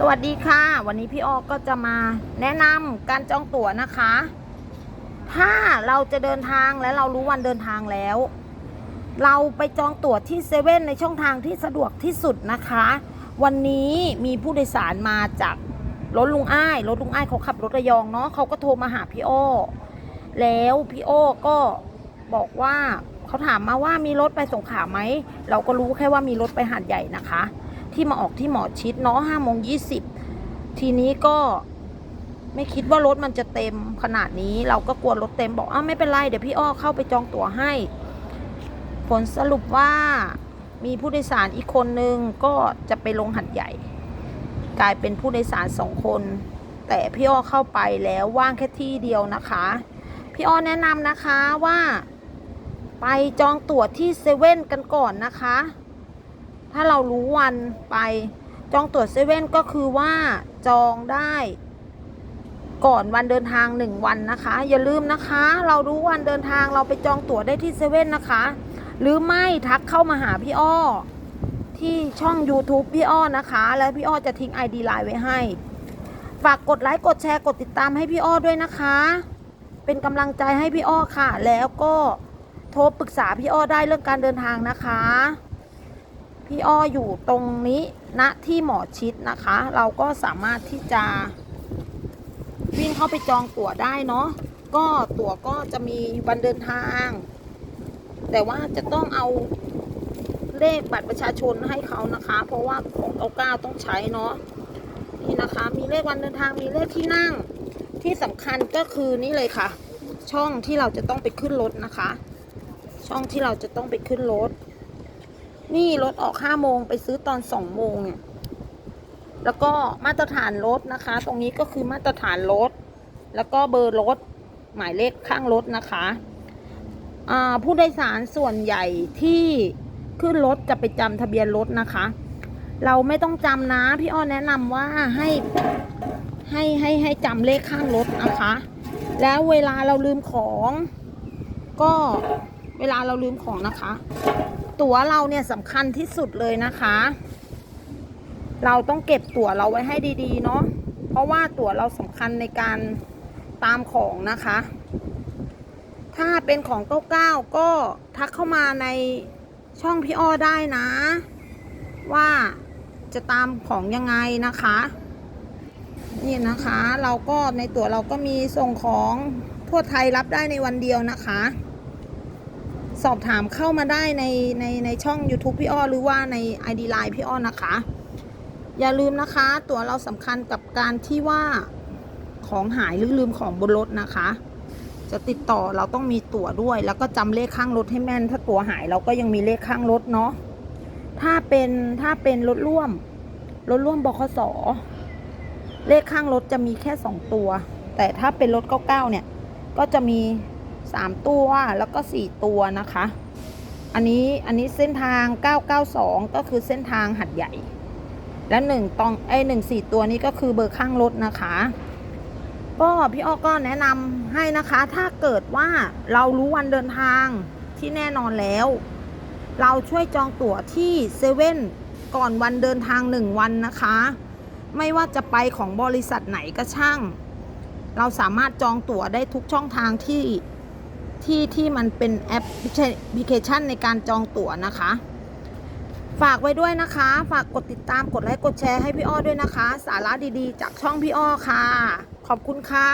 สวัสดีค่ะ วันนี้พี่ออกก็จะมาแนะนำการจองตั๋วนะคะ ถ้าเราจะเดินทางและเรารู้วันเดินทางแล้ว เราไปจองตั๋วที่เซเว่นในช่องทางที่สะดวกที่สุดนะคะ วันนี้มีผู้โดยสารมาจากรถลุงอ้ายรถลุงอ้ายเขาขับรถระยองเนาะเขาก็โทรมาหาพี่อ้อแล้วพี่อ้อก็บอกว่าเขาถามมาว่ามีรถไปสงขลาไหมเราก็รู้แค่ว่ามีรถไปหาดใหญ่นะคะ ที่มาออกที่หมอชิดเนาะห้าโมงยี่สิบทีนี้ก็ไม่คิดว่ารถมันจะเต็มขนาดนี้ เราก็กลัวรถเต็มบอกอ้าวไม่เป็นไร เดี๋ยวพี่อ้อเข้าไปจองตั๋วให้ ผลสรุปว่ามีผู้โดยสารอีกคนนึงก็จะไปลงหัดใหญ่ กลายเป็นผู้โดยสารสองคน แต่พี่อ้อเข้าไปแล้วว่างแค่ที่เดียวนะคะ พี่อ้อแนะนำนะคะว่า ไปจองตั๋วที่เซเว่นกันก่อนนะคะ ถ้าเรารู้วันไป จองตั๋วเซเว่นก็คือว่าจองได้ก่อนวันเดินทางหนึ่งวันนะคะ อย่าลืมนะคะ เรารู้วันเดินทางเราไปจองตั๋วได้ที่เซเว่นนะคะ หรือไม่ทักเข้ามาหาพี่อ้อ ที่ช่อง YouTube พี่อ้อนะคะ แล้วพี่อ้อจะทิ้ง ID ไลน์ไว้ให้ ฝากกดไลค์กดแชร์กดติดตามให้พี่อ้อด้วยนะคะ เป็นกำลังใจให้พี่อ้อค่ะ แล้วก็โทรปรึกษาพี่อ้อได้เรื่องการเดินทางนะคะ พี่อ้ออยู่ตรงนี้ณที่หมอชิดนะคะ เราก็สามารถที่จะ วิ่งเข้าไปจองตั๋วได้เนาะก็ตั๋วก็จะมีวันเดินทาง แต่ว่าจะต้องเอาเลขบัตรประชาชนให้เขานะคะ เพราะว่าของเอาก้าต้องใช้เนาะนี่นะคะ มีเลขวันเดินทางมีเลขที่นั่งที่สำคัญก็คือนี่เลยค่ะ ช่องที่เราจะต้องไปขึ้นรถนะคะ ช่องที่เราจะต้องไปขึ้นรถ นี่รถออกห้าโมงไปซื้อตอนสองโมงเนี่ยแล้วก็มาตรฐานรถนะคะ ตรงนี้ก็คือมาตรฐานรถ แล้วก็เบอร์รถ หมายเลขข้างรถนะคะอ่าผู้โดยสารส่วนใหญ่ที่ขึ้นรถจะไปจำทะเบียนรถนะคะ เราไม่ต้องจำนะ พี่อ้อแนะนำว่าให้ให้ให้ให้จำเลขข้างรถนะคะ แล้วเวลาเราลืมของ ก็เวลาเราลืมของนะคะ ตั๋วเราเนี่ยสำคัญที่สุดเลยนะคะ เราต้องเก็บตั๋วเราไว้ให้ดีๆ เนาะเพราะว่าตั๋วเราสำคัญในการตามของนะคะ ถ้าเป็นของเก้าเก้าก็ทักเข้ามาในช่องพี่อ้อได้นะ ว่าจะตามของยังไงนะคะ นี่นะคะ เราก็ในตั๋วเราก็มีส่งของทั่วไทยรับได้ในวันเดียวนะคะ สอบถามเข้ามาได้ในในในช่อง YouTube พี่อ้อหรือว่าใน ID Line พี่อ้อนะคะ อย่าลืมนะคะ ตัวเราสำคัญกับการที่ว่าของหายหรือลืมของบนรถนะคะ จะติดต่อเราต้องมีตั๋วด้วย แล้วก็จำเลขข้างรถให้แม่น ถ้าตั๋วหายเราก็ยังมีเลขข้างรถเนาะถ้าเป็นถ้าเป็นรถร่วมรถร่วมบขสเลขข้างรถจะมีแค่สองตัว แต่ถ้าเป็นรถเก้าเก้าเนี่ย ก็จะมี สามตัวแล้วก็สี่ตัวนะคะ อันนี้อันนี้เส้นทาง 992 ก็คือเส้นทางหัดใหญ่ และหนึ่งตองไอหนึ่งสี่ตัวนี้ก็คือเบอร์ข้างรถนะคะ ก็พี่อ้อก็แนะนำให้นะคะ ถ้าเกิดว่าเรารู้วันเดินทางที่แน่นอนแล้ว เราช่วยจองตั๋วที่เซเว่นก่อนวันเดินทางหนึ่งวันนะคะ ไม่ว่าจะไปของบริษัทไหนก็ช่าง เราสามารถจองตั๋วได้ทุกช่องทางที่ ที่ที่มันเป็นแอปพลิเคชันในการจองตั๋วนะคะ ฝากไว้ด้วยนะคะ ฝากกดติดตามกดไลค์กดแชร์ให้พี่อ้อด้วยนะคะ สาระดีๆ จากช่องพี่อ้อค่ะ ขอบคุณค่ะ